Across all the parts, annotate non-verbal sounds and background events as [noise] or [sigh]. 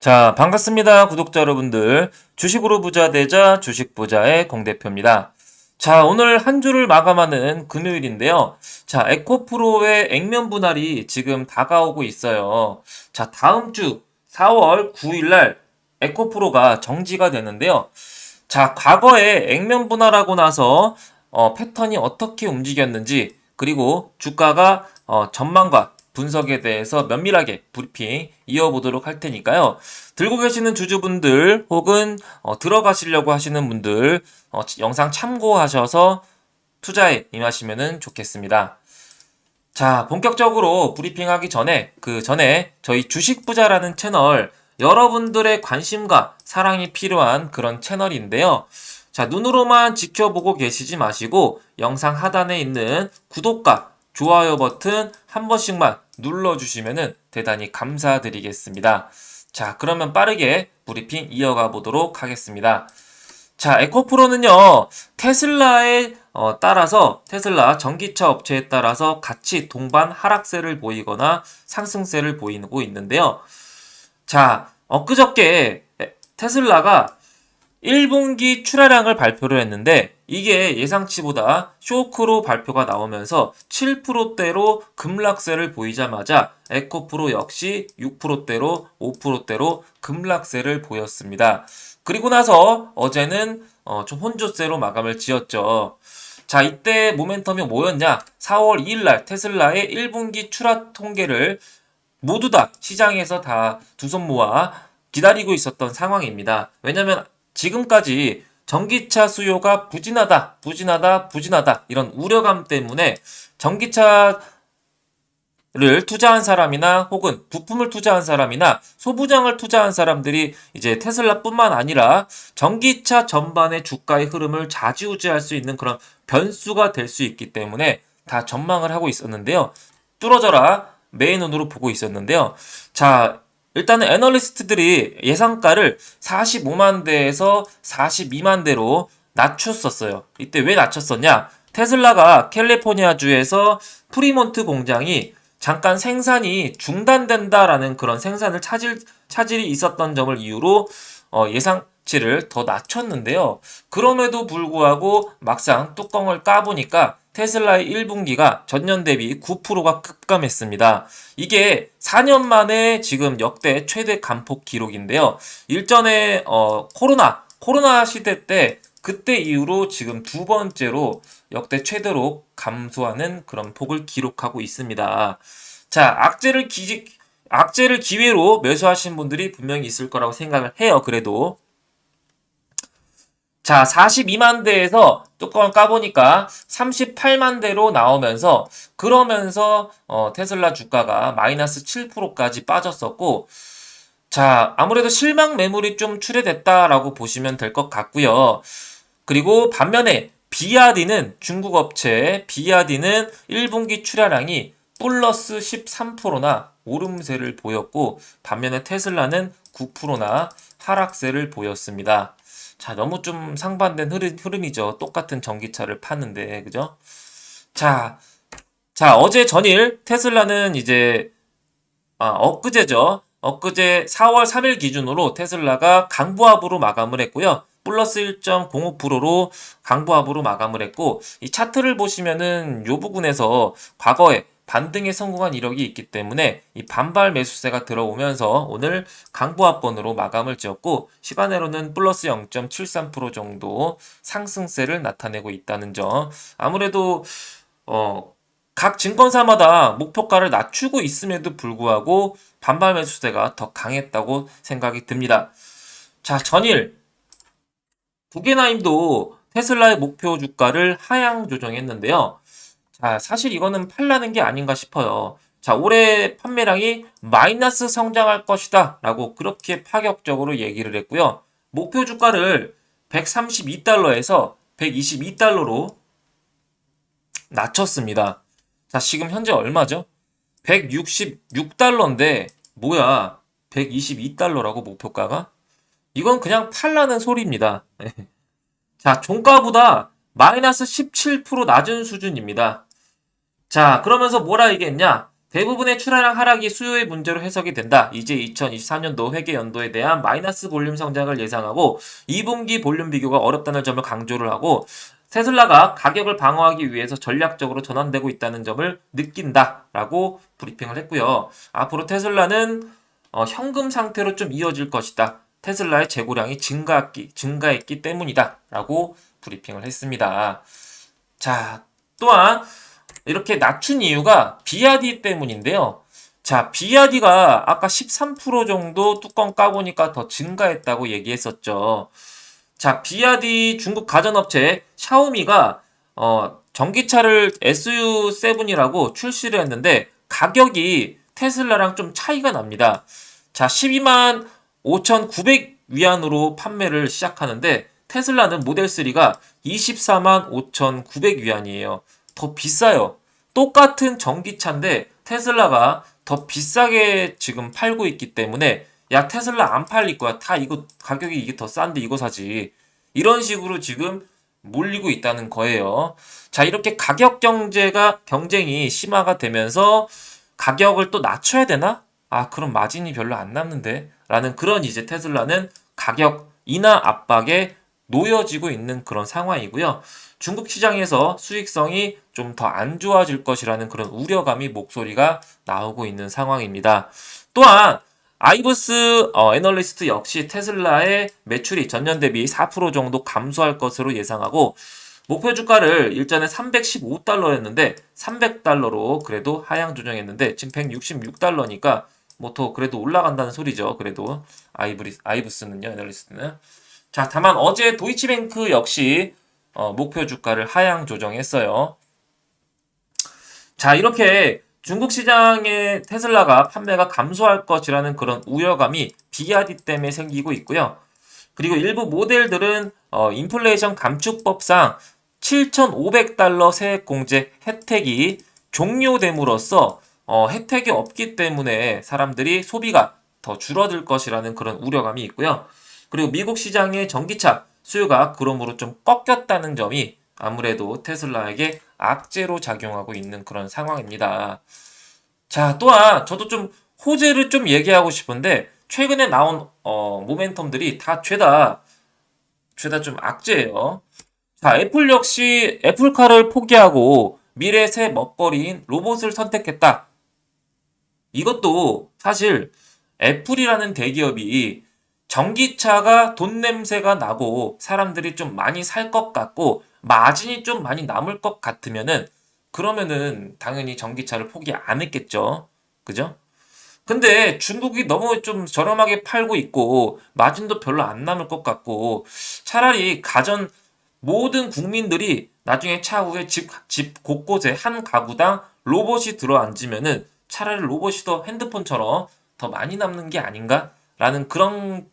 자, 반갑습니다. 구독자 여러분들. 주식으로 부자 되자 주식 부자의 공대표입니다. 자, 오늘 한 주를 마감하는 금요일인데요. 자, 에코프로의 액면 분할이 지금 다가오고 있어요. 자, 다음 주 4월 9일 날 에코프로가 정지가 되는데요. 자, 과거에 액면 분할하고 나서 어, 패턴이 어떻게 움직였는지 그리고 주가가 어, 전망과 분석에 대해서 면밀하게 브리핑 이어보도록 할 테니까요. 들고 계시는 주주분들 혹은 어, 들어가시려고 하시는 분들 어, 영상 참고하셔서 투자에 임하시면 좋겠습니다. 자, 본격적으로 브리핑하기 전에 그 전에 저희 주식 부자라는 채널 여러분들의 관심과 사랑이 필요한 그런 채널인데요. 자, 눈으로만 지켜보고 계시지 마시고 영상 하단에 있는 구독과 좋아요 버튼 한 번씩만 눌러주시면 대단히 감사드리겠습니다. 자, 그러면 빠르게 브리핑 이어가 보도록 하겠습니다. 자, 에코프로는요, 테슬라에 어, 따라서, 테슬라 전기차 업체에 따라서 같이 동반 하락세를 보이거나 상승세를 보이고 있는데요. 자, 엊그저께 테슬라가 1분기 출하량을 발표를 했는데 이게 예상치보다 쇼크로 발표가 나오면서 7%대로 급락세를 보이자마자 에코프로 역시 6%대로 5%대로 급락세를 보였습니다. 그리고 나서 어제는 어, 좀 혼조세로 마감을 지었죠. 자, 이때 모멘텀이 뭐였냐? 4월 2일 날 테슬라의 1분기 출하 통계를 모두 다 시장에서 다 두 손 모아 기다리고 있었던 상황입니다. 왜냐면 지금까지 전기차 수요가 부진하다, 부진하다, 부진하다 이런 우려감 때문에 전기차를 투자한 사람이나 혹은 부품을 투자한 사람이나 소부장을 투자한 사람들이 이제 테슬라뿐만 아니라 전기차 전반의 주가의 흐름을 좌지우지할 수 있는 그런 변수가 될 수 있기 때문에 다 전망을 하고 있었는데요. 뚫어져라 메인 눈으로 보고 있었는데요. 자, 일단은 애널리스트들이 예상가를 45만 대에서 42만 대로 낮췄었어요. 이때 왜 낮췄었냐? 테슬라가 캘리포니아주에서 프리몬트 공장이 잠깐 생산이 중단된다라는 그런 생산을 차질, 차질이 있었던 점을 이유로 어, 예상 치를 더 낮췄는데요. 그럼에도 불구하고 막상 뚜껑을 까보니까 테슬라의 1분기가 전년 대비 9%가 급감했습니다. 이게 4년 만에 지금 역대 최대 감폭 기록인데요. 일전에 어, 코로나 코로나 시대 때 그때 이후로 지금 두 번째로 역대 최대로 감소하는 그런 폭을 기록하고 있습니다. 자, 악재를 기, 악재를 기회로 매수하신 분들이 분명히 있을 거라고 생각을 해요. 그래도 자, 42만 대에서 뚜껑을 까보니까 38만 대로 나오면서 그러면서 어, 테슬라 주가가 마이너스 7%까지 빠졌었고 자, 아무래도 실망 매물이 좀 출회됐다라고 보시면 될 것 같고요. 그리고 반면에 비아디는 중국 업체 비아디는 1분기 출하량이 플러스 13%나 오름세를 보였고 반면에 테슬라는 9%나 하락세를 보였습니다. 자, 너무 좀 상반된 흐름, 흐름이죠. 똑같은 전기차를 파는데, 그죠? 자, 자, 어제 전일 테슬라는 이제, 아, 엊그제죠. 엊그제 4월 3일 기준으로 테슬라가 강보합으로 마감을 했고요. 플러스 1.05%로 강보합으로 마감을 했고, 이 차트를 보시면은 요 부분에서 과거에 반등에 성공한 이력이 있기 때문에 이 반발 매수세가 들어오면서 오늘 강보합권으로 마감을 지었고 시간으로는 플러스 0.73% 정도 상승세를 나타내고 있다는 점. 아무래도 어, 각 증권사마다 목표가를 낮추고 있음에도 불구하고 반발 매수세가 더 강했다고 생각이 듭니다. 자, 전일 부게나임도 테슬라의 목표 주가를 하향 조정했는데요. 자, 사실 이거는 팔라는 게 아닌가 싶어요. 자, 올해 판매량이 마이너스 성장할 것이다. 라고 그렇게 파격적으로 얘기를 했고요. 목표 주가를 132달러에서 122달러로 낮췄습니다. 자, 지금 현재 얼마죠? 166달러인데, 뭐야, 122달러라고 목표가가? 이건 그냥 팔라는 소리입니다. [laughs] 자, 종가보다 마이너스 17% 낮은 수준입니다. 자, 그러면서 뭐라 얘기했냐? 대부분의 출하량 하락이 수요의 문제로 해석이 된다. 이제 2024년도 회계 연도에 대한 마이너스 볼륨 성장을 예상하고 2분기 볼륨 비교가 어렵다는 점을 강조를 하고 테슬라가 가격을 방어하기 위해서 전략적으로 전환되고 있다는 점을 느낀다라고 브리핑을 했고요. 앞으로 테슬라는 어, 현금 상태로 좀 이어질 것이다. 테슬라의 재고량이 증가했기, 증가했기 때문이다라고 브리핑을 했습니다. 자, 또한 이렇게 낮춘 이유가 비아디 때문인데요. 자, 비아디가 아까 13% 정도 뚜껑 까보니까 더 증가했다고 얘기했었죠. 자, 비아디 중국 가전업체 샤오미가 어, 전기차를 SU7이라고 출시를 했는데 가격이 테슬라랑 좀 차이가 납니다. 자, 12만 5,900 위안으로 판매를 시작하는데 테슬라는 모델 3가 24만 5,900 위안이에요. 더 비싸요. 똑같은 전기차인데 테슬라가 더 비싸게 지금 팔고 있기 때문에 야 테슬라 안 팔릴 거야. 다 이거 가격이 이게 더 싼데 이거 사지. 이런 식으로 지금 몰리고 있다는 거예요. 자, 이렇게 가격 경제가 경쟁이 심화가 되면서 가격을 또 낮춰야 되나? 아, 그럼 마진이 별로 안 남는데. 라는 그런 이제 테슬라는 가격 인하 압박에 놓여지고 있는 그런 상황이고요. 중국 시장에서 수익성이 좀 더 안 좋아질 것이라는 그런 우려감이 목소리가 나오고 있는 상황입니다. 또한 아이브스 어, 애널리스트 역시 테슬라의 매출이 전년 대비 4% 정도 감소할 것으로 예상하고 목표 주가를 일전에 315달러였는데 300달러로 그래도 하향 조정했는데 지금 166달러니까 뭐 더 그래도 올라간다는 소리죠. 그래도 아이브리 아이브스는요, 애널리스트는. 자, 다만 어제 도이치뱅크 역시 어, 목표 주가를 하향 조정했어요. 자, 이렇게 중국 시장의 테슬라가 판매가 감소할 것이라는 그런 우려감이 비아디 때문에 생기고 있고요. 그리고 일부 모델들은 어, 인플레이션 감축법상 7,500달러 세액 공제 혜택이 종료됨으로써 어, 혜택이 없기 때문에 사람들이 소비가 더 줄어들 것이라는 그런 우려감이 있고요. 그리고 미국 시장의 전기차 수요가 그러므로 좀 꺾였다는 점이 아무래도 테슬라에게 악재로 작용하고 있는 그런 상황입니다. 자, 또한 저도 좀 호재를 좀 얘기하고 싶은데 최근에 나온 어, 모멘텀들이 다 죄다 죄다 좀 악재예요. 자, 애플 역시 애플카를 포기하고 미래 새 먹거리인 로봇을 선택했다. 이것도 사실 애플이라는 대기업이 전기차가 돈 냄새가 나고 사람들이 좀 많이 살 것 같고 마진이 좀 많이 남을 것 같으면은 그러면은 당연히 전기차를 포기 안 했겠죠. 그죠? 근데 중국이 너무 좀 저렴하게 팔고 있고 마진도 별로 안 남을 것 같고 차라리 가전 모든 국민들이 나중에 차후에 집, 집 곳곳에 한 가구당 로봇이 들어앉으면은 차라리 로봇이 더 핸드폰처럼 더 많이 남는 게 아닌가? 라는 그런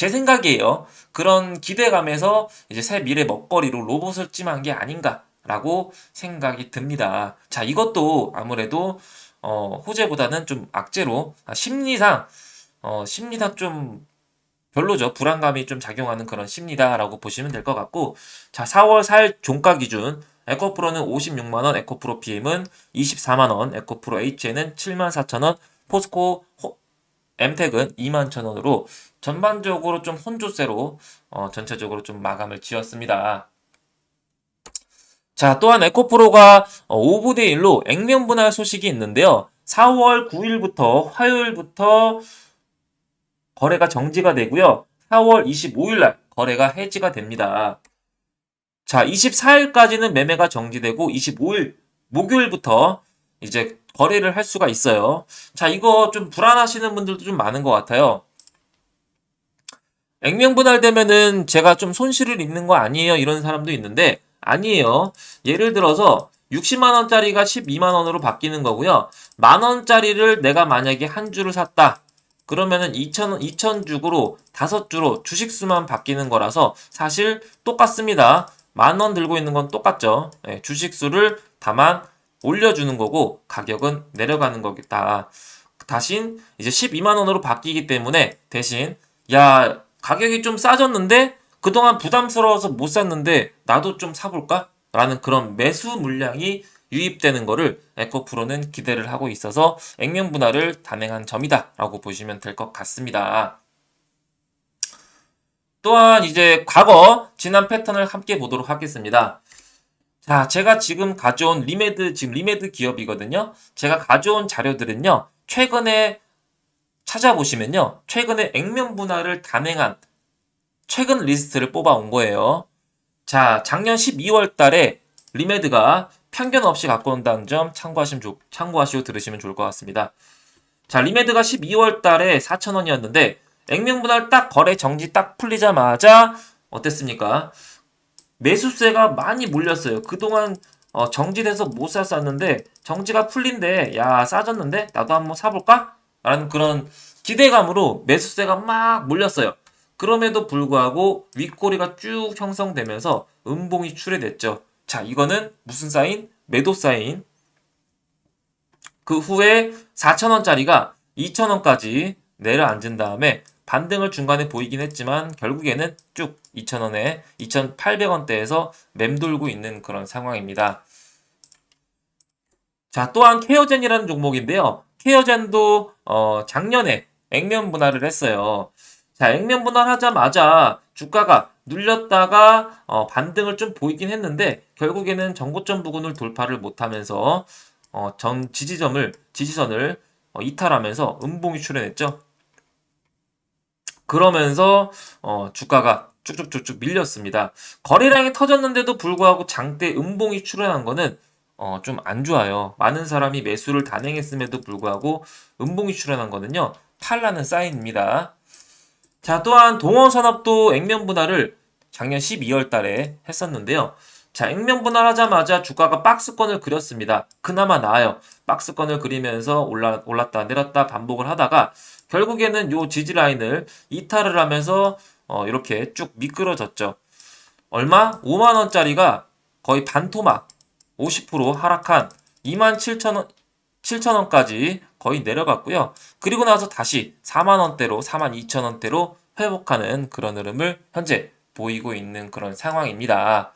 제 생각이에요. 그런 기대감에서 이제 새 미래 먹거리로 로봇을 찜한 게 아닌가라고 생각이 듭니다. 자, 이것도 아무래도 어, 호재보다는 좀 악재로 아, 심리상 어, 심리상 좀 별로죠. 불안감이 좀 작용하는 그런 심리다라고 보시면 될 것 같고 자, 4월 4일 종가 기준 에코프로는 56만원, 에코프로 PM은 24만원, 에코프로 HN은 74,000원, 포스코 호, 엠텍은 21,000원으로 전반적으로 좀 혼조세로 어, 전체적으로 좀 마감을 지었습니다. 자, 또한 에코프로가 어, 오브대 1로 액면 분할 소식이 있는데요. 4월 9일부터 화요일부터 거래가 정지가 되고요. 4월 25일 날 거래가 해지가 됩니다. 자, 24일까지는 매매가 정지되고 25일 목요일부터 이제 거래를 할 수가 있어요. 자, 이거 좀 불안하시는 분들도 좀 많은 것 같아요. 액면 분할되면은 제가 좀 손실을 입는 거 아니에요? 이런 사람도 있는데 아니에요. 예를 들어서 60만 원짜리가 12만 원으로 바뀌는 거고요. 만 원짜리를 내가 만약에 한 주를 샀다. 그러면은 2천 2천 주로 다섯 주로 주식 수만 바뀌는 거라서 사실 똑같습니다. 만 원 들고 있는 건 똑같죠. 네, 주식 수를 다만 올려주는 거고 가격은 내려가는 거겠다. 다신 이제 12만 원으로 바뀌기 때문에 대신 야 가격이 좀 싸졌는데 그동안 부담스러워서 못 샀는데 나도 좀 사볼까? 라는 그런 매수 물량이 유입되는 거를 에코프로는 기대를 하고 있어서 액면 분할을 단행한 점이다 라고 보시면 될 것 같습니다. 또한 이제 과거 지난 패턴을 함께 보도록 하겠습니다. 자, 제가 지금 가져온 리메드 지금 리메드 기업이거든요. 제가 가져온 자료들은요. 최근에 찾아보시면요. 최근에 액면 분할을 단행한 최근 리스트를 뽑아온 거예요. 자, 작년 12월 달에 리메드가 편견 없이 갖고 온다는 점 참고하시면 좋, 참고하시고 들으시면 좋을 것 같습니다. 자, 리메드가 12월 달에 4,000원이었는데 액면 분할 딱 거래 정지 딱 풀리자마자 어땠습니까? 매수세가 많이 몰렸어요. 그동안 어, 정지돼서 못 샀었는데 정지가 풀린데 야 싸졌는데 나도 한번 사볼까? 라는 그런 기대감으로 매수세가 막 몰렸어요. 그럼에도 불구하고 윗꼬리가 쭉 형성되면서 음봉이 출해됐죠. 자 이거는 무슨 사인? 매도 사인. 그 후에 4,000원짜리가 2,000원까지 내려앉은 다음에 반등을 중간에 보이긴 했지만 결국에는 쭉 2,000원에 2,800원대에서 맴돌고 있는 그런 상황입니다. 자, 또한 케어젠이라는 종목인데요. 케어젠도 어, 작년에 액면 분할을 했어요. 자, 액면 분할하자마자 주가가 눌렸다가 어, 반등을 좀 보이긴 했는데 결국에는 정고점 부근을 돌파를 못하면서 어, 전 지지점을 지지선을 어, 이탈하면서 음봉이 출현했죠. 그러면서 어, 주가가 쭉쭉쭉쭉 밀렸습니다. 거래량이 터졌는데도 불구하고 장대 음봉이 출현한 거는 어, 좀 안 좋아요. 많은 사람이 매수를 단행했음에도 불구하고 음봉이 출현한 거는요. 팔라는 사인입니다. 자, 또한 동원산업도 액면 분할을 작년 12월 달에 했었는데요. 자, 액면 분할하자마자 주가가 박스권을 그렸습니다. 그나마 나아요. 박스권을 그리면서 올라, 올랐다 내렸다 반복을 하다가 결국에는 요 지지 라인을 이탈을 하면서 어, 이렇게 쭉 미끄러졌죠. 얼마? 5만 원짜리가 거의 반토막 50% 하락한 2만 7천 원 7천 원까지 거의 내려갔고요. 그리고 나서 다시 4만 원대로 4만 2천 원대로 회복하는 그런 흐름을 현재 보이고 있는 그런 상황입니다.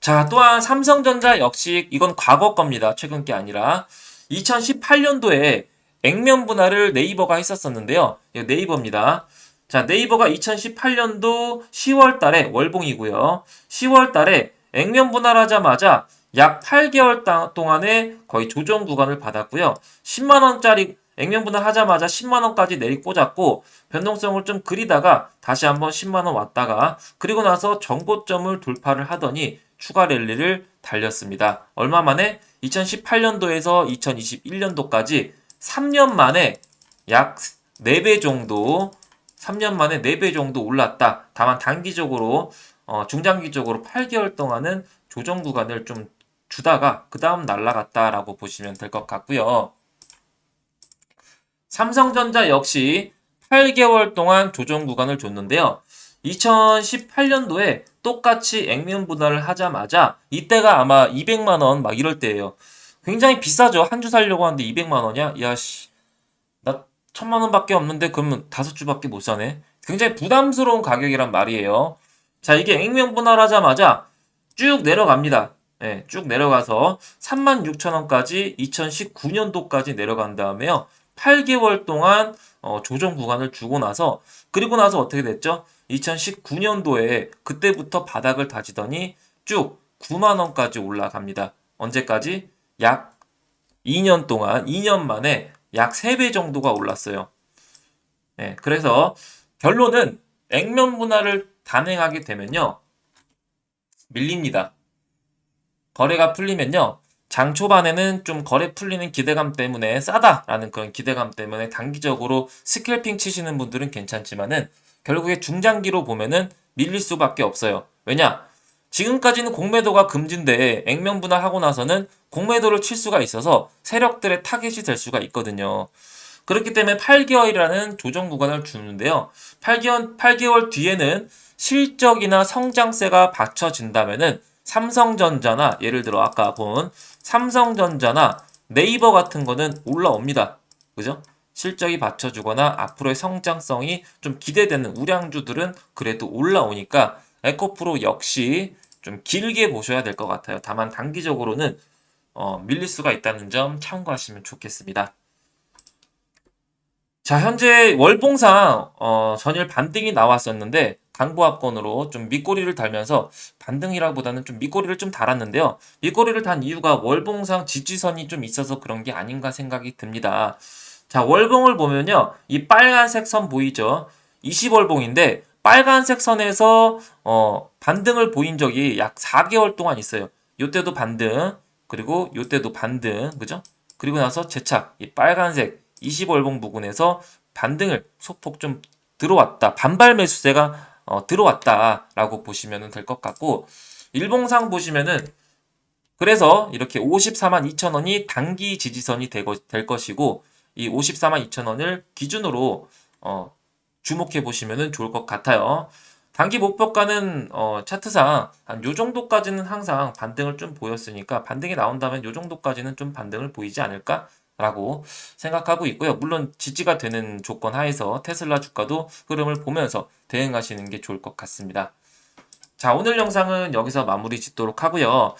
자, 또한 삼성전자 역시 이건 과거 겁니다. 최근 게 아니라 2018년도에 액면 분할을 네이버가 했었었는데요. 이거 네이버입니다. 자, 네이버가 2018년도 10월 달에 월봉이고요. 10월 달에 액면 분할하자마자 약 8개월 동안에 거의 조정 구간을 받았고요. 10만 원짜리 액면 분할하자마자 10만 원까지 내리 꽂았고 변동성을 좀 그리다가 다시 한번 10만 원 왔다가 그리고 나서 정고점을 돌파를 하더니 추가 랠리를 달렸습니다. 얼마 만에 2018년도에서 2021년도까지 3년 만에 약 4배 정도 3년 만에 4배 정도 올랐다. 다만 단기적으로 어, 중장기적으로 8개월 동안은 조정 구간을 좀 주다가 그 다음 날라갔다라고 보시면 될 것 같고요. 삼성전자 역시 8개월 동안 조정 구간을 줬는데요. 2018년도에 똑같이 액면 분할을 하자마자 이때가 아마 200만 원 막 이럴 때예요. 굉장히 비싸죠. 한 주 살려고 하는데 200만 원이야? 야 씨. 나 천만 원밖에 없는데 그러면 다섯 주밖에 못 사네. 굉장히 부담스러운 가격이란 말이에요. 자, 이게 액면 분할하자마자 쭉 내려갑니다. 네, 쭉 내려가서 36,000원까지 2019년도까지 내려간 다음에요. 8개월 동안 어, 조정 구간을 주고 나서 그리고 나서 어떻게 됐죠? 2019년도에 그때부터 바닥을 다지더니 쭉 9만 원까지 올라갑니다. 언제까지? 약 2년 동안 2년 만에 약 3배 정도가 올랐어요. 네, 그래서 결론은 액면 분할을 단행하게 되면요. 밀립니다. 거래가 풀리면요. 장 초반에는 좀 거래 풀리는 기대감 때문에 싸다라는 그런 기대감 때문에 단기적으로 스캘핑 치시는 분들은 괜찮지만은 결국에 중장기로 보면은 밀릴 수밖에 없어요. 왜냐? 지금까지는 공매도가 금지인데 액면 분할하고 나서는 공매도를 칠 수가 있어서 세력들의 타겟이 될 수가 있거든요. 그렇기 때문에 8개월이라는 조정 구간을 주는데요. 8개월, 8개월 뒤에는 실적이나 성장세가 받쳐진다면은 삼성전자나 예를 들어 아까 본 삼성전자나 네이버 같은 거는 올라옵니다. 그죠? 실적이 받쳐주거나 앞으로의 성장성이 좀 기대되는 우량주들은 그래도 올라오니까 에코프로 역시 좀 길게 보셔야 될 것 같아요. 다만 단기적으로는 어, 밀릴 수가 있다는 점 참고하시면 좋겠습니다. 자, 현재 월봉상 어, 전일 반등이 나왔었는데 강보합권으로 좀 밑꼬리를 달면서 반등이라기보다는 좀 밑꼬리를 좀 달았는데요. 밑꼬리를 단 이유가 월봉상 지지선이 좀 있어서 그런 게 아닌가 생각이 듭니다. 자, 월봉을 보면요. 이 빨간색 선 보이죠? 20월봉인데 빨간색 선에서 어, 반등을 보인 적이 약 4개월 동안 있어요. 요때도 반등, 그리고 요때도 반등, 그죠? 그리고 나서 재차 이 빨간색 20월봉 부근에서 반등을 소폭 좀 들어왔다. 반발 매수세가 어, 들어왔다라고 보시면 될 것 같고 일봉상 보시면은 그래서 이렇게 54만 2천 원이 단기 지지선이 되고, 될 것이고 이 54만 2천 원을 기준으로 어, 주목해 보시면 좋을 것 같아요. 단기 목표가는 어, 차트상 한 요 정도까지는 항상 반등을 좀 보였으니까 반등이 나온다면 요 정도까지는 좀 반등을 보이지 않을까 라고 생각하고 있고요. 물론 지지가 되는 조건 하에서 테슬라 주가도 흐름을 보면서 대응하시는 게 좋을 것 같습니다. 자, 오늘 영상은 여기서 마무리 짓도록 하고요.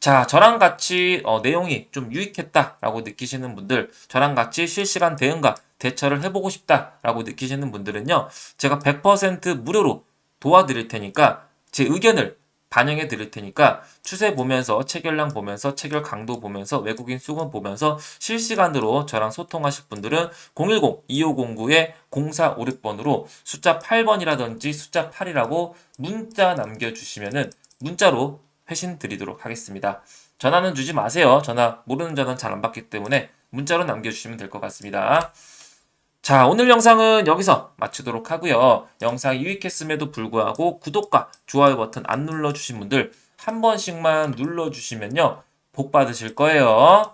자, 저랑 같이 어, 내용이 좀 유익했다라고 느끼시는 분들, 저랑 같이 실시간 대응과 대처를 해보고 싶다라고 느끼시는 분들은요, 제가 100% 무료로 도와드릴 테니까 제 의견을 반영해 드릴 테니까 추세 보면서 체결량 보면서 체결 강도 보면서 외국인 수급 보면서 실시간으로 저랑 소통하실 분들은 010-2509-0456번으로 숫자 8번이라든지 숫자 8이라고 문자 남겨주시면은 문자로 회신 드리도록 하겠습니다. 전화는 주지 마세요. 전화 모르는 전화는 잘 안 받기 때문에 문자로 남겨주시면 될 것 같습니다. 자, 오늘 영상은 여기서 마치도록 하고요. 영상이 유익했음에도 불구하고 구독과 좋아요 버튼 안 눌러주신 분들 한 번씩만 눌러주시면요. 복 받으실 거예요.